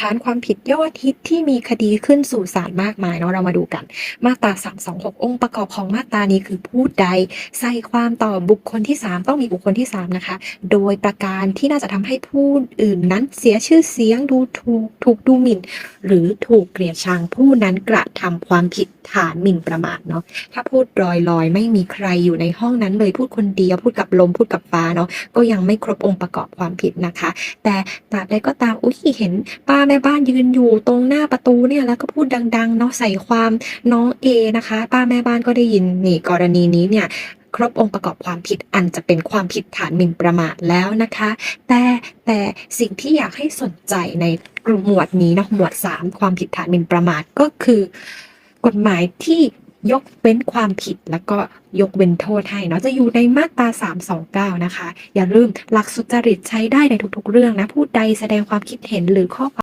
ฐานความผิดยอดฮิตที่มีคดีขึ้นสู่ศาลมากมายเนาะเรามาดูกัน มาตรา 326 องค์ประกอบของมาตรานี้คือผู้ใดใส่ความต่อบุคคลที่ 3 ต้องมีบุคคลที่ 3 นะคะ โดยประการที่น่าจะทำให้ผู้อื่นนั้นเสียชื่อเสียงดูถูกถูกดูหมิ่น หรือถูกเกลียดชังผู้นั้นกระทำความผิดฐานหมิ่นประมาทเนาะถ้าพูดลอยๆ ไม่มีใครอยู่ในห้องนั้นเลยพูดคนเดียวพูดกับลมพูดกับฟ้าเนาะก็ยังไม่ครบองค์ประกอบความผิดนะคะ แต่ตราบใดก็ตามอุ้ยเห็นป้าแม่บ้านยืนอยู่ตรงหน้าประตูเนี่ยแล้วก็พูดดังๆเนาะใส่ความน้องเอนะคะ ป้าแม่บ้านก็ได้ยินนี่กรณีนี้เนี่ยครบองค์ประกอบความผิดอันจะเป็นความผิดฐานหมิ่นประมาทแล้วนะคะ แต่แต่สิ่งที่อยากให้สนใจในหมวดนี้นะหมวด 3 ความผิดฐานหมิ่นประมาทก็คือ กฎหมายที่ยกเว้นความผิดแล้วก็ยกเว้นโทษให้เนาะจะอยู่ในมาตรา 329 นะคะ อย่าลืมหลักสุจริตใช้ได้ในทุกๆเรื่องนะ ผู้ใดแสดงความคิดเห็นหรือข้อความ